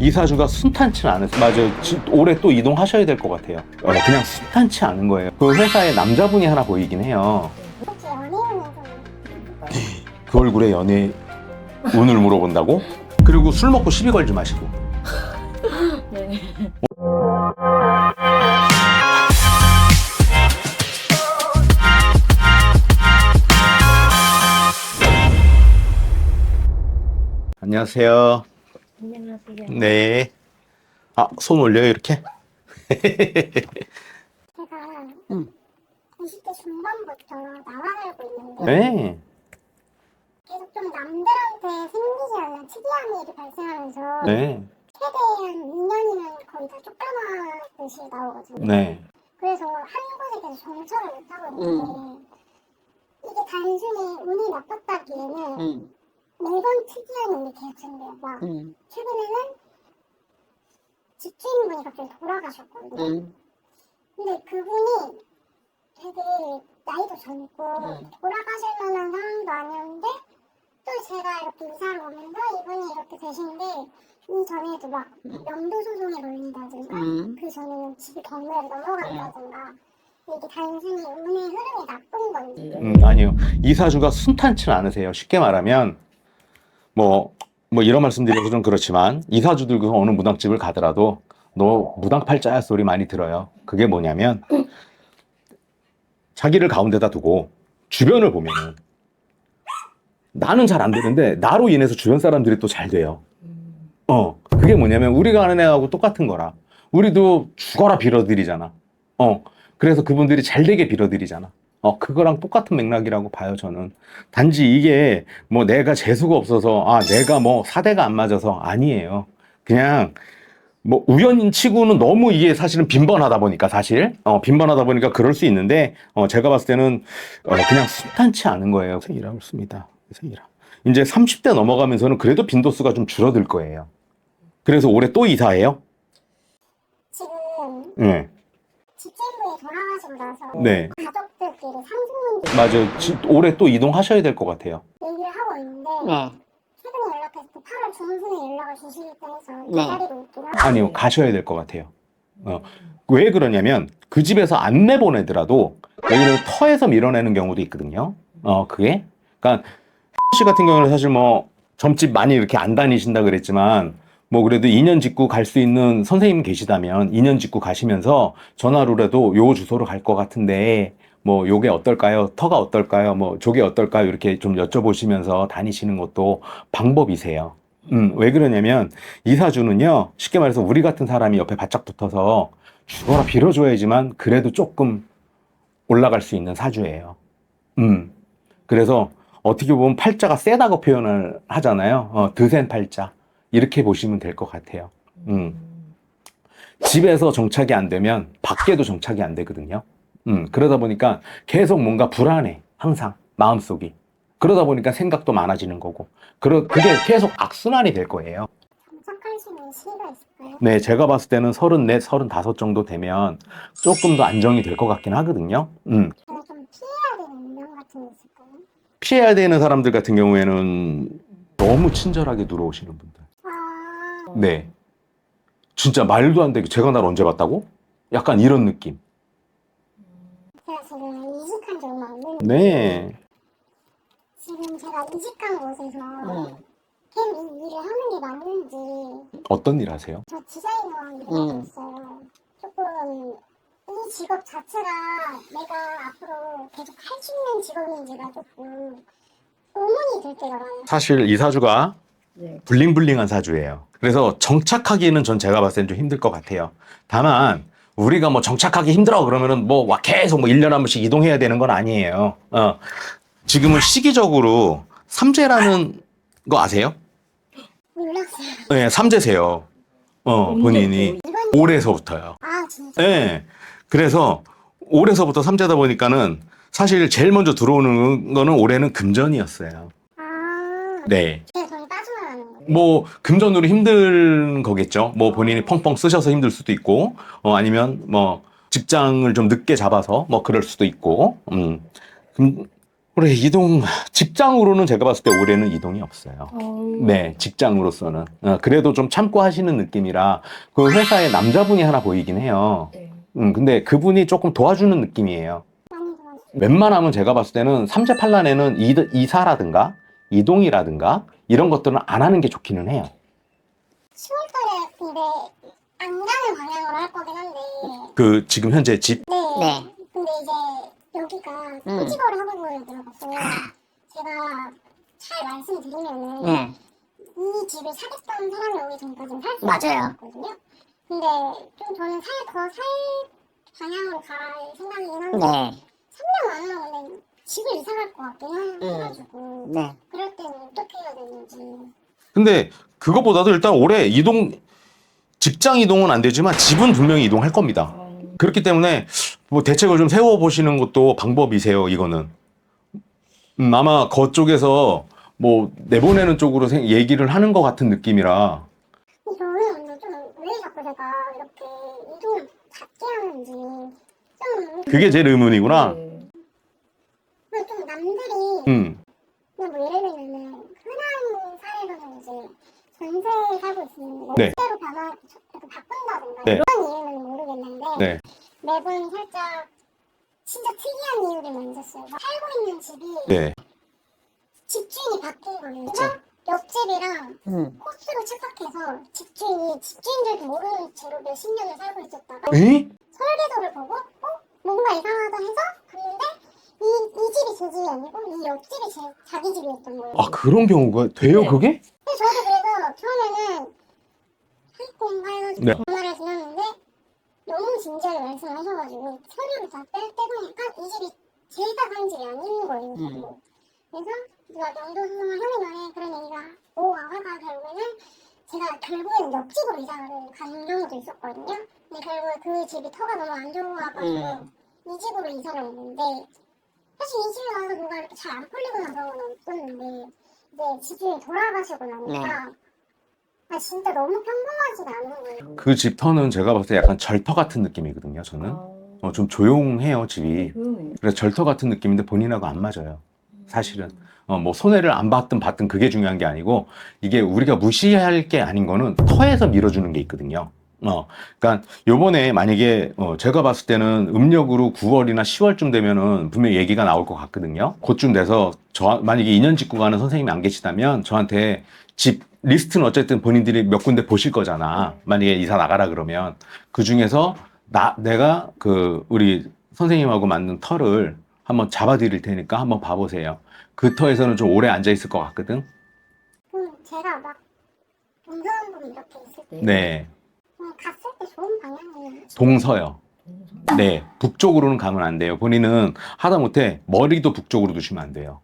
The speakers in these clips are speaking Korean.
이사주가 순탄치 않으세요. 맞아요. 지- 올해 또 이동하셔야 될 것 같아요. 어, 그냥 순탄치 않은 거예요. 그 회사에 남자분이 하나 보이긴 해요. 혹시 그 얼굴에 연애 운을 물어본다고? 그리고 술 먹고 시비 걸지 마시고. 네. 안녕하세요. 안녕하세요. 네. 아, 손 올려요, 이렇게? 제가 응. 20대 중반부터 나와 살고 있는데 네. 계속 좀 남들한테 생기지 않는 특이한 일이 발생하면서 네. 최대한 2년이면 거의 다 쫓겨나듯이 나오거든요. 네. 그래서 한 곳에 계속 정착을 못하고 있는데 이게 단순히 운이 나빴다기에는 응, 매번 특이한 일이 계속 생겨요. 막 응, 최근에는 집주인분이 갑자기 돌아가셨거든요. 응, 근데 그분이 되게 나이도 젊고 음. 돌아가실 만한 상황도 아니었는데 또 제가 이렇게 이사를 오면서 이분이 이렇게 되신데 이 전에도 막 연도 소송에 걸린다든가 음. 그 전에는 집이 경매로 넘어간다든가 이게 단순히 운의 흐름이 나쁜 건지 음, 아니요. 이사주가 순탄치 않으세요. 쉽게 말하면, 뭐, 뭐 이런 말씀 드려서 좀 그렇지만, 이사주들 그 어느 무당집을 가더라도, 너 무당 팔자야 소리 많이 들어요. 그게 뭐냐면, 자기를 가운데다 두고, 주변을 보면은, 나는 잘 안 되는데, 나로 인해서 주변 사람들이 또 잘 돼요. 어, 그게 뭐냐면, 우리가 아는 애하고 똑같은 거라. 우리도 죽어라 빌어드리잖아. 어, 그래서 그분들이 잘 되게 빌어드리잖아. 어, 그거랑 똑같은 맥락이라고 봐요, 저는. 단지 이게 뭐 내가 재수가 없어서, 아, 내가 뭐 사대가 안 맞아서 아니에요. 그냥 뭐 우연인 치고는 너무 이게 사실은 빈번하다 보니까 사실, 어, 빈번하다 보니까 그럴 수 있는데, 어, 제가 봤을 때는 어, 그냥 순탄치 않은 거예요. 생이라고 씁니다. 생이라. 이제 30대 넘어가면서는 그래도 빈도수가 좀 줄어들 거예요. 그래서 올해 또 이사해요? 지금 네. 집주인분이 돌아가시고 나서 네. 가족 들끼리 상승 문제 맞아요. 지- 올해 또 이동하셔야 될 것 같아요. 얘기를 하고 있는데 네. 최근에 연락해서 또 8월 중순에 연락을 주시겠다 해서 네. 기다리고 있긴 하고 아니요, 가셔야 될 것 같아요. 어, 왜 그러냐면 그 집에서 안 내보내더라도 여기는 터에서 밀어내는 경우도 있거든요. 어, 그게. 그러니까 씨 같은 경우는 사실 뭐 점집 많이 이렇게 안 다니신다 그랬지만 뭐 그래도 2년 짓고 갈 수 있는 선생님 계시다면 2년 짓고 가시면서 전화로라도 요 주소로 갈 것 같은데 뭐 요게 어떨까요? 터가 어떨까요? 뭐 저게 어떨까요? 이렇게 좀 여쭤보시면서 다니시는 것도 방법이세요. 음, 왜 그러냐면 이사주는요, 쉽게 말해서 우리 같은 사람이 옆에 바짝 붙어서 죽어라 빌어줘야지만 그래도 조금 올라갈 수 있는 사주예요. 음. 그래서 어떻게 보면 팔자가 세다고 표현을 하잖아요. 어, 드센 팔자. 이렇게 보시면 될 것 같아요. 음. 집에서 정착이 안 되면 밖에도 정착이 안 되거든요. 음, 그러다 보니까 계속 뭔가 불안해. 항상 마음속이. 그러다 보니까 생각도 많아지는 거고. 그러, 그게 계속 악순환이 될 거예요. 시기가 있을까요? 네, 제가 봤을 때는 34, 35 정도 되면 조금 더 안정이 될 것 같긴 하거든요. 음. 제가 좀 피해야 되는 운명 같은 게 있을까요? 피해야 되는 사람들 같은 경우에는 너무 친절하게 들어오시는 분들. 아, 네. 진짜 말도 안 되게 제가 날 언제 봤다고? 약간 이런 느낌. 제가 지금 이직한 지 얼마 안 됐는데 네. 지금 제가 이직한 곳에서 응, 캠이 일을 하는 게 맞는지 어떤 일 하세요? 저 디자이너 일을 음. 하고 있어요. 조금 이 직업 자체가 내가 앞으로 계속 할 수 있는 직업인지가 조금 의문이 들 때가 많아요. 사실 이 사주가 네. 블링블링한 사주예요. 그래서 정착하기는 전 제가 봤을 땐 좀 힘들 것 같아요. 다만 우리가 뭐 정착하기 힘들어 그러면은 뭐 와, 계속 뭐 1년에 한 번씩 이동해야 되는 건 아니에요. 어. 지금은 시기적으로 삼재라는 거 아세요? 몰랐어요. 네, 삼재세요. 어, 본인이 올해서부터요. 아 진짜 네. 그래서 올해서부터 삼재다 보니까는 사실 제일 먼저 들어오는 거는 올해는 금전이었어요. 아 네. 제가 돈이 거예요. 뭐 금전으로 힘든 거겠죠. 뭐 본인이 펑펑 쓰셔서 힘들 수도 있고, 어 아니면 뭐 직장을 좀 늦게 잡아서 뭐 그럴 수도 있고, 음, 금- 그래 이동 직장으로는 제가 봤을 때 올해는 이동이 없어요. 네, 직장으로서는 어, 그래도 좀 참고 하시는 느낌이라 그 회사에 남자분이 하나 보이긴 해요. 네. 음, 근데 그분이 조금 도와주는 느낌이에요. 웬만하면 제가 봤을 때는 삼재팔란에는 이, 이사라든가 이동이라든가 이런 것들은 안 하는 게 좋기는 해요. 10월달에 근데 안 가는 방향으로 할 거긴 한데 그 지금 현재 집 네. 네. 근데 이제 여기가 음. 토지거래 학원으로 들어가서 제가 잘 말씀드리면은 네. 이 집을 사겠다는 사람이 오기 전까지는 살수 맞아요. 있거든요. 근데 좀 저는 살 더 살 방향으로 갈 생각이긴 한데 네. 3년 안으로 근데 집을 이사 갈 것 같긴 해- 음. 해가지고 네. 그럴 때는 어떻게 해야 되는지 근데 그것보다도 일단 올해 이동 직장 이동은 안 되지만 집은 분명히 이동할 겁니다. 그렇기 때문에 뭐 대책을 좀 세워 보시는 것도 방법이세요. 이거는 음, 아마 그쪽에서 뭐 내보내는 쪽으로 생- 얘기를 하는 것 같은 느낌이라 근데 저는 근데 좀왜 자꾸 제가 이렇게 이동을 작게 하는지 좀 그게 제일 의문이구나. 남들이 음, 그냥 뭐 예를 들면은 흔한 사례로는 이제 전세에 살고 있으면 네. 월세로 변화 바꾼다든가 네. 이런 이유는 모르겠는데 네. 매번 살짝 진짜 특이한 이유를 만졌어요. 살고 있는 집이 네. 집주인이 바뀌거든요. 옆집이랑 음. 코스로 착각해서 집주인이 집주인들도 모르는 채로 몇십 년을 살고 있었다가 에이? 설계도를 보고 어? 뭔가 이상하다 해서 갔는데 이, 이 집이 제 집이 아니고 이 옆집이 제, 자기 집이었던 거예요. 아 그런 경우가 돼요, 네. 그게? 근데 저도 그래서 처음에는 하겠건가 해가지고 네. 전화를 드렸는데 너무 진지하게 말씀을 하셔가지고 서류를 다 뺄, 빼보니까 이 집이 제가 산 집이 아닌 거예요. 음. 그래서 누가 명도 소송을 하는 거에 그런 얘기가 오가다가 결국에는 제가 결국에는 옆집으로 이사를 간 경우도 있었거든요. 근데 결국에 그 집이 터가 너무 안 좋아가지고 음. 이 집으로 이사를 왔는데 사실 이 집에 와서 뭐가 이렇게 잘 안 풀리고 나서는 없었는데 이제 집주인이 돌아가시고 나니까 아 진짜 너무 평범하지가 않은 거예요. 그 집 터는 제가 봤을 때 약간 절터 같은 느낌이거든요, 저는. 아. 어, 좀 조용해요, 집이. 조용해요. 그래서 절터 같은 느낌인데 본인하고 안 맞아요. 사실은. 어, 뭐 손해를 안 받든 받든 그게 중요한 게 아니고 이게 우리가 무시할 게 아닌 거는 터에서 밀어주는 게 있거든요. 어, 그러니까 요번에 만약에 어, 제가 봤을 때는 음력으로 9월이나 10월쯤 되면은 분명히 얘기가 나올 것 같거든요. 그쯤 돼서 저 만약에 2년 짓고 가는 선생님이 안 계시다면 저한테 집 리스트는 어쨌든 본인들이 몇 군데 보실 거잖아. 만약에 이사 나가라 그러면 그 중에서 나 내가 그 우리 선생님하고 맞는 터를 한번 잡아드릴 테니까 한번 봐보세요. 그 터에서는 좀 오래 앉아 있을 것 같거든. 그럼 제가 막 동서남북 이렇게 있을 때 네, 동서요. 네, 북쪽으로는 가면 안 돼요. 본인은 하다못해 머리도 북쪽으로 두시면 안 돼요.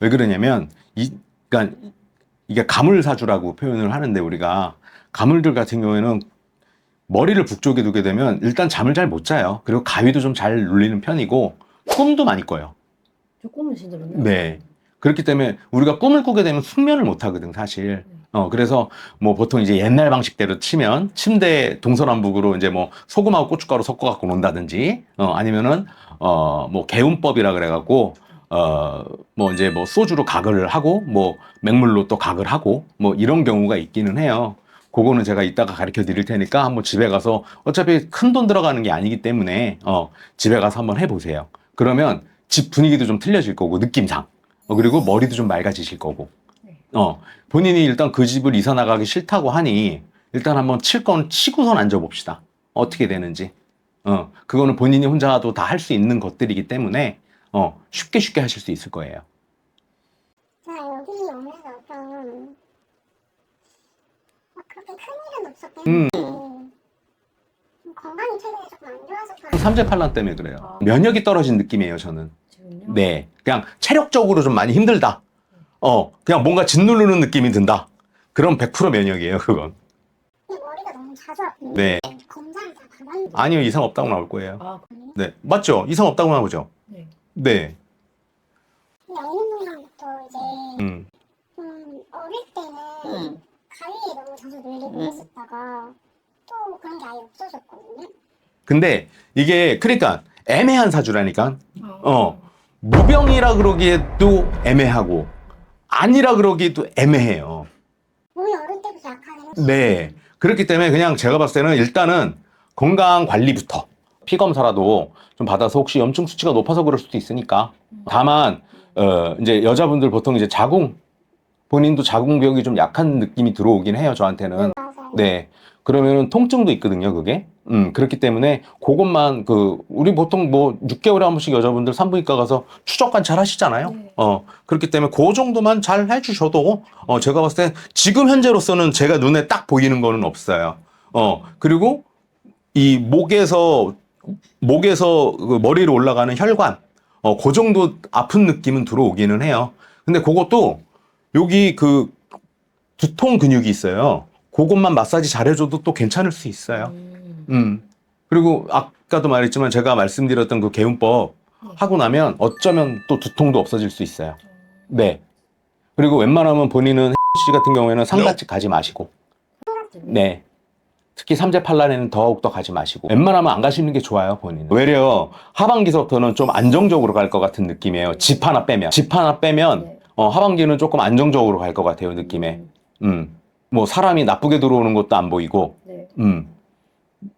왜 그러냐면 이 그러니까 이게 가물사주라고 표현을 하는데 우리가 가물들 같은 경우에는 머리를 북쪽에 두게 되면 일단 잠을 잘 못 자요. 그리고 가위도 좀 잘 눌리는 편이고 꿈도 많이 꿔요. 저 꿈을 시들었나요? 네. 그렇기 때문에 우리가 꿈을 꾸게 되면 숙면을 못 하거든, 사실. 어, 그래서 뭐 보통 이제 옛날 방식대로 치면 침대 동서남북으로 이제 뭐 소금하고 고춧가루 섞어 갖고 논다든지, 어, 아니면은, 어, 뭐 개운법이라 그래 갖고, 어, 뭐 이제 뭐 소주로 각을 하고, 뭐 맹물로 또 각을 하고, 뭐 이런 경우가 있기는 해요. 그거는 제가 이따가 가르쳐 드릴 테니까 한번 집에 가서 어차피 큰 돈 들어가는 게 아니기 때문에, 어, 집에 가서 한번 해 보세요. 그러면 집 분위기도 좀 틀려질 거고, 느낌상. 어, 그리고 머리도 좀 맑아지실 거고. 어, 본인이 일단 그 집을 이사 나가기 싫다고 하니, 일단 한번 칠 건 치고선 앉아봅시다. 어떻게 되는지. 어, 그거는 본인이 혼자도 다 할 수 있는 것들이기 때문에, 어, 쉽게 쉽게 하실 수 있을 거예요. 제가 여기 오면서 좀 막 그렇게 큰일은 없었겠는데 좀 건강이 최근에 조금 안 좋아서 그런 삼재팔란 때문에 그래요. 아. 면역이 떨어진 느낌이에요, 저는. 지금요? 네. 그냥 체력적으로 좀 많이 힘들다. 어, 그냥 뭔가 짓누르는 느낌이 든다. 그럼 100% 면역이에요, 그건. 머리가 너무 자주 아픈데 네. 다 받았는데 아니요, 이상 없다고 나올 거예요. 아? 네. 맞죠? 이상 없다고 나오죠? 네. 네. 근데 어느 순간부터 이제 음. 좀 어릴 때는 음. 가위에 너무 자주 눌리고 음. 했었다가 또 그런 게 아예 없어졌거든요. 근데 이게 그러니까 애매한 사주라니까. 어. 무병이라 그러기에도 애매하고 아니라 그러기에도 애매해요. 몸이 어릴 때부터 약하네요. 네. 그렇기 때문에 그냥 제가 봤을 때는 일단은 건강 관리부터 피 검사라도 좀 받아서 혹시 염증 수치가 높아서 그럴 수도 있으니까 다만 어 이제 여자분들 보통 이제 자궁 본인도 자궁벽이 좀 약한 느낌이 들어오긴 해요 저한테는 맞아요. 네 그러면은 통증도 있거든요 그게 음 그렇기 때문에 그것만 그 우리 보통 뭐 6개월에 한 번씩 여자분들 산부인과 가서 추적 관찰 하시잖아요. 네. 어 그렇기 때문에 그 정도만 잘 해주셔도 어 제가 봤을 때 지금 현재로서는 제가 눈에 딱 보이는 거는 없어요. 어 그리고 이 목에서 목에서 그 머리로 올라가는 혈관 어 그 정도 아픈 느낌은 들어오기는 해요. 근데 그것도 여기 그 두통 근육이 있어요. 그것만 마사지 잘해줘도 또 괜찮을 수 있어요. 음. 음. 그리고 아까도 말했지만 제가 말씀드렸던 그 개운법 하고 나면 어쩌면 또 두통도 없어질 수 있어요. 네. 그리고 웬만하면 본인은 씨 같은 경우에는 상가집 가지 마시고. 네. 특히 삼재팔란에는 더욱더 가지 마시고. 웬만하면 안 가시는 게 좋아요, 본인은. 외려 하반기서부터는 좀 안정적으로 갈 것 같은 느낌이에요. 집 하나 빼면. 집 하나 빼면, 네. 어, 하반기는 조금 안정적으로 갈 것 같아요, 느낌에. 음. 뭐 사람이 나쁘게 들어오는 것도 안 보이고, 네. 음.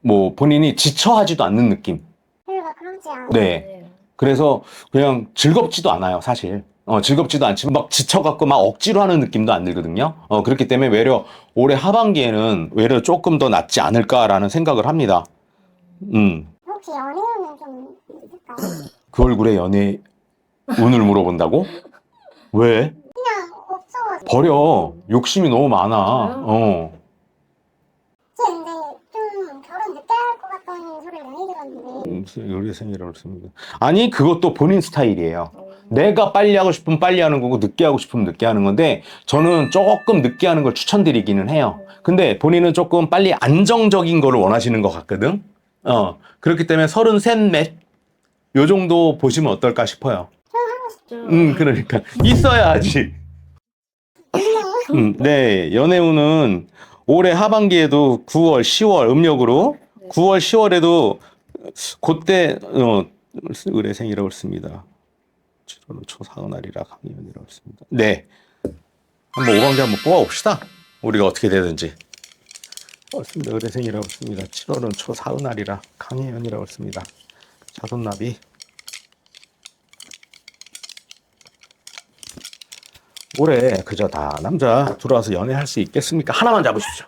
뭐 본인이 지쳐하지도 않는 느낌. 않아요. 네. 그래서 그냥 즐겁지도 않아요, 사실. 어, 즐겁지도 않지만 막 지쳐갖고 막 억지로 하는 느낌도 안 들거든요. 어, 그렇기 때문에 외려 올해 하반기에는 외려 조금 더 낫지 않을까라는 생각을 합니다. 음. 혹시 연애운은 좀 있을까요? 그 얼굴에 연애 운을 물어본다고? 왜? 그냥 없어가지고. 버려. 욕심이 너무 많아. 어. 제 근데 좀 결혼 늦게 할 것 같다는 소리를 많이 무슨 요리생이라고 그랬습니다. 아니, 그것도 본인 스타일이에요. 어. 내가 빨리 하고 싶으면 빨리 하는 거고 늦게 하고 싶으면 늦게 하는 건데 저는 조금 늦게 하는 걸 추천드리기는 해요. 근데 본인은 조금 빨리 안정적인 거를 원하시는 것 같거든. 어 그렇기 때문에 서른셋 넷요 정도 보시면 어떨까 싶어요. 좀음 그러니까 있어야지. 음, 네 연애운은 올해 하반기에도 9월, 10월 음력으로 네. 9월, 10월에도 그때 어, 의뢰생이라고 했습니다. 7월 초 사은날이라 강의원이라고 했습니다. 네. 한번 오광기 한번 뽑아봅시다. 우리가 어떻게 되든지. 맞습니다. 의뢰생이라고 했습니다. 7월은 초 사은날이라 강의원이라고 했습니다. 자손나비. 올해 그저 다 남자 들어와서 연애할 수 있겠습니까? 하나만 잡으십시오.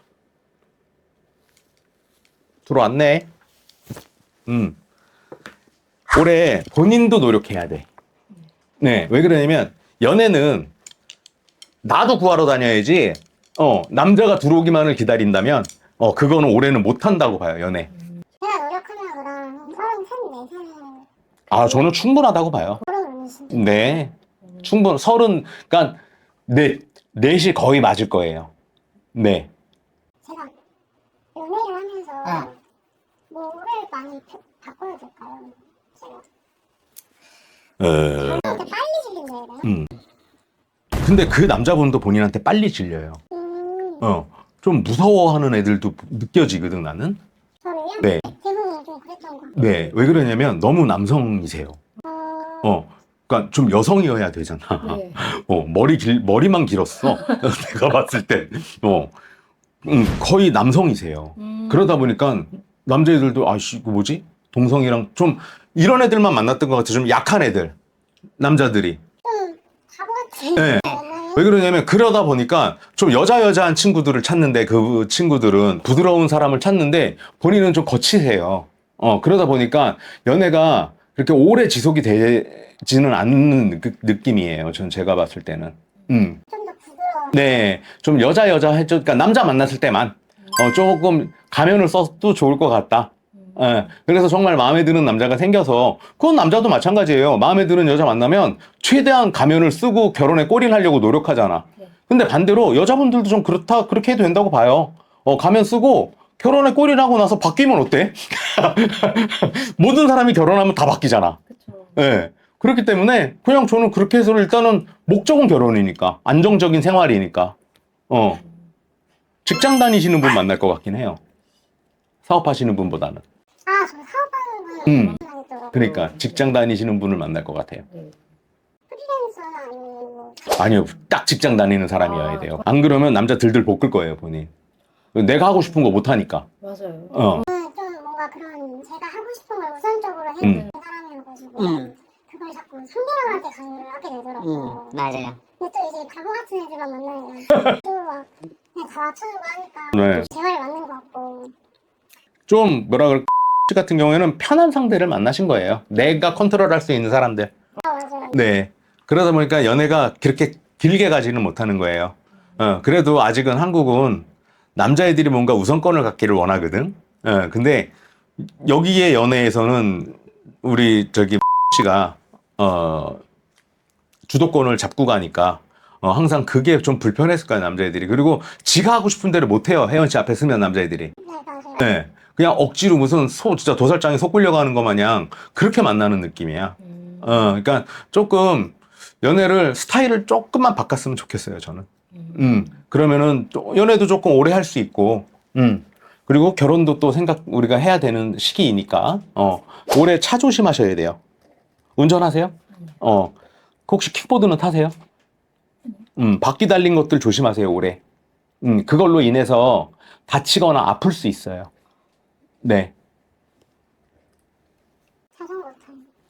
들어왔네. 음. 올해 본인도 노력해야 돼. 네, 왜 그러냐면 연애는 나도 구하러 다녀야지. 어, 남자가 들어오기만을 기다린다면 어, 그거는 올해는 못 한다고 봐요, 연애. 제가 노력하면 그럼 서른 셋 네 살은 아, 저는 충분하다고 봐요. 네. 충분 서른 그러니까 네 넷이 거의 맞을 거예요. 네. 제가 연애를 하면서 아. 뭐를 많이 바- 바꿔야 될까요? 제가 어, 저한테 빨리 질린다 해야 되나? 음. 근데 그 남자분도 본인한테 빨리 질려요. 음, 어. 좀 무서워하는 애들도 느껴지거든 나는. 저를요? 네. 대부분 좀 그랬던 것 같아요. 네. 왜 그러냐면 너무 남성이세요. 어, 어. 그러니까 좀 여성이어야 되잖아. 네. 어, 머리 길 머리만 길었어. 내가 봤을 때. 어. 음, 거의 남성이세요. 음. 그러다 보니까 남자애들도 아씨 이거 뭐지? 동성이랑 좀 이런 애들만 만났던 것 같아. 좀 약한 애들. 남자들이. 좀 바보 같은 네. 왜 그러냐면 그러다 보니까 좀 여자 여자한 친구들을 찾는데 그 친구들은 부드러운 사람을 찾는데 본인은 좀 거치세요. 어 그러다 보니까 연애가 그렇게 오래 지속이 되지는 않는 느, 느낌이에요. 전 제가 봤을 때는. 음. 좀 더 부드러운 네. 좀 여자 여자 해줘. 그러니까 남자 만났을 때만 어 조금 가면을 써도 좋을 것 같다. 예. 그래서 정말 마음에 드는 남자가 생겨서 그건 남자도 마찬가지예요. 마음에 드는 여자 만나면 최대한 가면을 쓰고 결혼에 골인하려고 노력하잖아. 네. 근데 반대로 여자분들도 좀 그렇다 그렇게 해도 된다고 봐요. 어 가면 쓰고 결혼에 골인하고 나서 바뀌면 어때? 모든 사람이 결혼하면 다 바뀌잖아. 그쵸. 예. 그렇기 때문에 그냥 저는 그렇게 해서 일단은 목적은 결혼이니까 안정적인 생활이니까 어 직장 다니시는 분 만날 것 같긴 해요. 사업하시는 분보다는. 아, 저 사업하는 분을 음. 그러니까 직장 다니시는 분을 만날 것 같아요. 네. 아니요, 딱 직장 다니는 사람이어야 아, 돼요. 안 그러면 남자 들들 볶을 거예요, 본인. 내가 하고 싶은 거 못 하니까. 맞아요. 어. 저는 좀 뭔가 그런 제가 하고 싶은 걸 우선적으로 음. 해주는 사람이어가지고 음. 그걸 자꾸 상대방한테 강요를 하게 되더라고요. 음, 맞아요. 바보 같은 애들만 만나면 또막 그냥 다 맞춰주고 하니까 네. 제 말이 맞는 것 같고 좀 뭐라 그럴까? 같은 경우에는 편한 상대를 만나신 거예요. 내가 컨트롤할 수 있는 사람들. 아 맞아요. 네. 그러다 보니까 연애가 그렇게 길게 가지는 못하는 거예요. 어, 그래도 아직은 한국은 남자애들이 뭔가 우선권을 갖기를 원하거든. 어, 근데 여기에 연애에서는 우리 저기 씨가 어, 주도권을 잡고 가니까 어, 항상 그게 좀 불편했을 거야 남자애들이. 그리고 지가 하고 싶은 대로 못 해요. 혜연 씨 앞에 서면 남자애들이. 네. 그냥 억지로 무슨 소 진짜 도살장에 속 끌려가는 것 마냥 그렇게 만나는 느낌이야. 음. 어, 그러니까 조금 연애를 스타일을 조금만 바꿨으면 좋겠어요, 저는. 음, 그러면은 또 연애도 조금 오래 할 수 있고, 음, 그리고 결혼도 또 생각 우리가 해야 되는 시기이니까, 어, 올해 차 조심하셔야 돼요. 운전하세요? 어, 혹시 킥보드는 타세요? 음, 바퀴 달린 것들 조심하세요, 올해. 음, 그걸로 인해서 다치거나 아플 수 있어요. 네.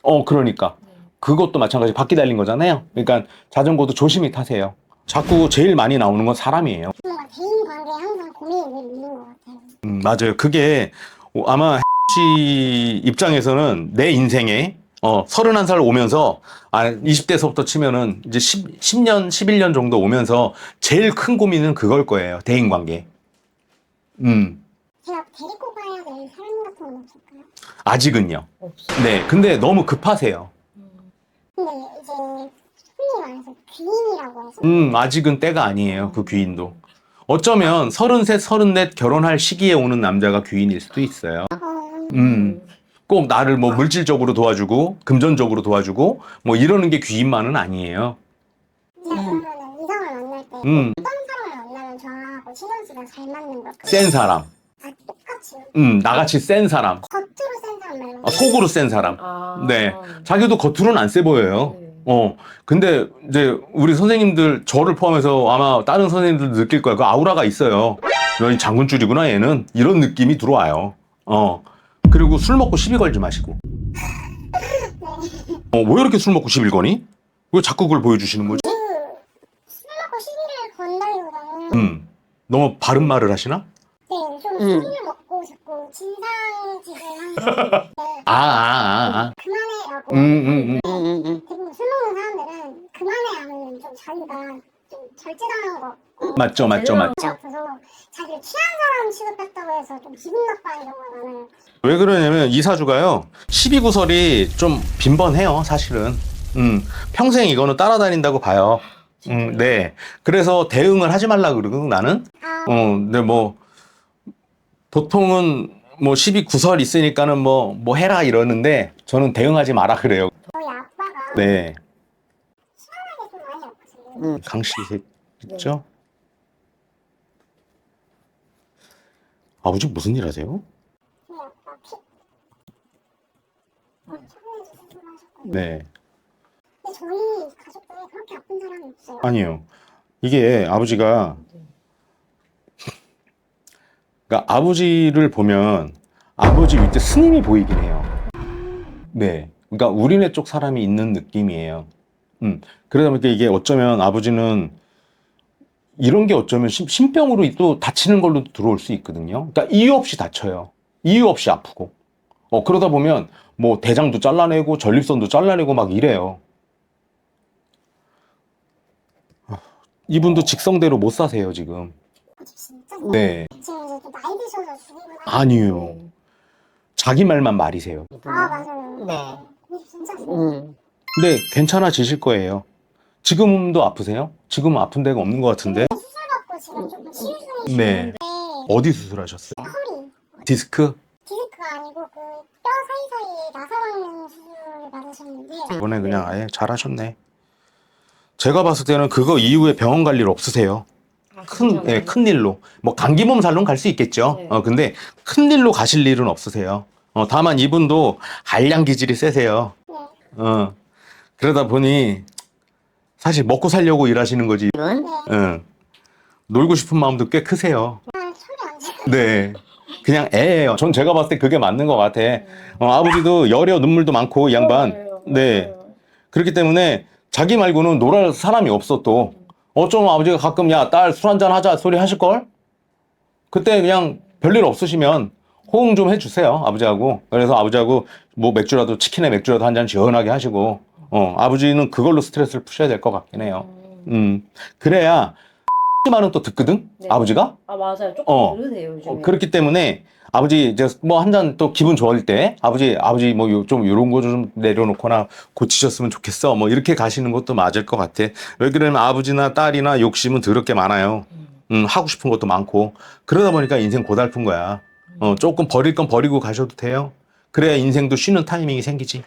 어, 그러니까. 그것도 마찬가지 바퀴 달린 거잖아요. 그러니까 자전거도 조심히 타세요. 자꾸 제일 많이 나오는 건 사람이에요. 대인 관계에 항상 고민이 늘 있는 것 같아요. 음, 맞아요. 그게 아마 씨 입장에서는 내 인생에 어, 31살 오면서 아, 20대서부터 치면은 이제 10, 10년, 11년 정도 오면서 제일 큰 고민은 그걸 거예요. 대인 관계. 음, 제가 데리고 가야 될 사람 같은 건 없을까요? 아직은요. 없어. 네. 근데 너무 급하세요. 음. 근데 이제 흔히 말해서 귀인이라고 해서 음, 아직은 때가 아니에요. 그 귀인도. 어쩌면 33, 34 결혼할 시기에 오는 남자가 귀인일 수도 있어요. 어, 음. 꼭 나를 뭐 물질적으로 도와주고, 금전적으로 도와주고, 뭐 이러는 게 귀인만은 아니에요. 제가 그러면은 이성을 만날 때 음, 어떤 사람을 만나면 저하고 시너지가 잘 맞는 걸까요? 센 사람. 아 똑같이 음, 나같이 센 사람. 겉으로 센 사람 말고 아, 속으로 센 사람. 아. 네. 자기도 겉으로는 안 세 보여요. 네. 어. 근데 이제 우리 선생님들, 저를 포함해서 아마 다른 선생님들도 느낄 거예요. 그 아우라가 있어요. 너희 장군줄이구나, 얘는. 이런 느낌이 들어와요. 어. 그리고 술 먹고 시비 걸지 마시고. 어, 왜 이렇게 술 먹고 시비를 거니? 왜 자꾸 그걸 보여주시는 거지? 그술 먹고 시비를 건다기보다는 음. 너무 바른 말을 하시나? 네 좀 음. 술을 먹고 자꾸 진상짓을 하는 네, 아, 아, 아, 그만해라고 아. 음, 음, 음. 음, 음, 음. 대부분 술 먹는 사람들은 그만해 하면 좀 자기가 좀 절제당한 것 같고. 맞죠, 맞죠, 맞죠. 같아서 자기를 취한 사람 취급했다고 해서 좀 기분 나빠하는 경우가 많아요. 왜 그러냐면 이 사주가요 12구설이 좀 빈번해요 사실은. 음, 평생 이거는 따라다닌다고 봐요. 음, 네. 그래서 대응을 하지 말라 그러거든 나는. 아. 어 근데 뭐 보통은 뭐 12구설 있으니까는 뭐 뭐 해라 이러는데 저는 대응하지 마라 그래요. 저희 아빠가 네 시원하게 좀 많이 아프세요 음. 강씨 있죠 아버지 무슨 일 하세요? 저희 아빠 피 어, 초반에 수술하셨거든요 네 근데 저희 가족 중에 그렇게 아픈 사람이 없어요 아니요. 이게 아버지가 그러니까 아버지를 보면 아버지 밑에 스님이 보이긴 해요. 네. 그러니까 우리네 쪽 사람이 있는 느낌이에요. 음. 그러다 보니까 이게 어쩌면 아버지는 이런 게 어쩌면 심, 신병으로 또 다치는 걸로 들어올 수 있거든요. 그러니까 이유 없이 다쳐요. 이유 없이 아프고. 어, 그러다 보면 뭐 대장도 잘라내고 전립선도 잘라내고 막 이래요. 이분도 직성대로 못 사세요, 지금. 아, 네. 나 아니요. 자기 말만 말이세요. 아 맞아요 네. 근데 진짜 음. 근데 괜찮아지실 거예요. 지금도 아프세요? 지금은 아픈 데가 없는 것 같은데? 수술받고 지금 조금 치유 중이신데 네. 어디 수술하셨어요? 허리 디스크? 디스크가 아니고 그 뼈 사이사이에 나사박는 수술을 받으셨는데 이번에 그냥 아예 잘하셨네. 제가 봤을 때는 그거 이후에 병원 갈 일 없으세요. 아, 큰. 예, 큰 일로. 뭐, 감기 몸살로는 갈 수 있겠죠. 네. 어, 근데 큰 일로 가실 일은 없으세요. 어, 다만 이분도 한량 기질이 세세요. 네. 어, 그러다 보니 사실 먹고 살려고 일하시는 거지. 네. 응. 놀고 싶은 마음도 꽤 크세요. 돼. 네. 그냥 애예요. 전 제가 봤을 때 그게 맞는 것 같아. 어, 아버지도 열여 눈물도 많고 이 양반. 네. 그렇기 때문에 자기 말고는 놀할 사람이 없어 또. 어쩌면 아버지가 가끔 야 딸 술 한잔 하자 소리 하실 걸. 그때 그냥 별일 없으시면 호응 좀 해주세요 아버지하고. 그래서 아버지하고 뭐 맥주라도 치킨에 맥주라도 한 잔 시원하게 하시고. 어 아버지는 그걸로 스트레스를 푸셔야 될 것 같긴 해요. 음 그래야 말은 또 듣거든 네. 아버지가. 아 맞아요. 조금 어. 들으세요 요즘에. 어, 그렇기 때문에 아버지 이제 뭐 한 잔 또 기분 좋을 때 아버지 아버지 뭐 좀 요런 거 좀 내려놓거나 고치셨으면 좋겠어 뭐 이렇게 가시는 것도 맞을 것 같아 왜 그러면 아버지나 딸이나 욕심은 더럽게 많아요 음, 하고 싶은 것도 많고 그러다 보니까 인생 고달픈 거야 어, 조금 버릴 건 버리고 가셔도 돼요 그래야 인생도 쉬는 타이밍이 생기지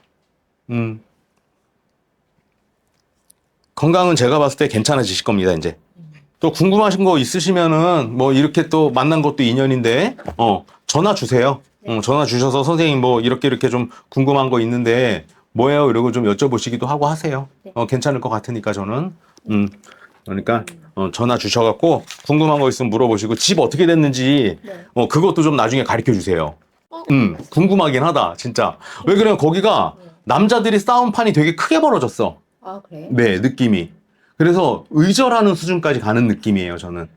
음. 건강은 제가 봤을 때 괜찮아지실 겁니다 이제 또 궁금하신 거 있으시면은 뭐 이렇게 또 만난 것도 인연인데 어 전화 주세요. 어, 전화 주셔서 선생님 뭐 이렇게 이렇게 좀 궁금한 거 있는데 뭐예요? 이러고 좀 여쭤보시기도 하고 하세요. 어 괜찮을 것 같으니까 저는 음 그러니까 어, 전화 주셔갖고 궁금한 거 있으면 물어보시고 집 어떻게 됐는지 네. 어 그것도 좀 나중에 가르쳐 주세요. 음 궁금하긴 하다 진짜 왜 그러면 거기가 남자들이 싸움판이 되게 크게 벌어졌어. 아 그래요? 네, 느낌이. 그래서 의절하는 수준까지 가는 느낌이에요, 저는.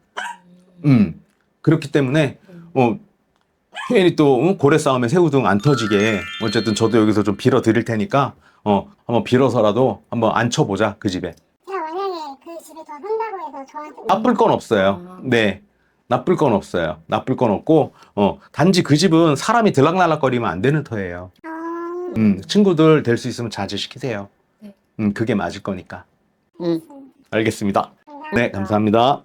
음. 그렇기 때문에, 어, 괜히 또, 어, 고래 싸움에 새우등 안 터지게, 어쨌든 저도 여기서 좀 빌어 드릴 테니까, 어, 한번 빌어서라도 한번 앉혀보자, 그 집에. 제가 만약에 그 집에 더 산다고 해서 저한테 나쁠 건 없어요. 아. 네. 나쁠 건 없어요. 나쁠 건 없고, 어, 단지 그 집은 사람이 들락날락거리면 안 되는 터예요. 어... 음, 친구들 될 수 있으면 자제시키세요. 네. 음, 그게 맞을 거니까. 음. 알겠습니다. 네, 감사합니다.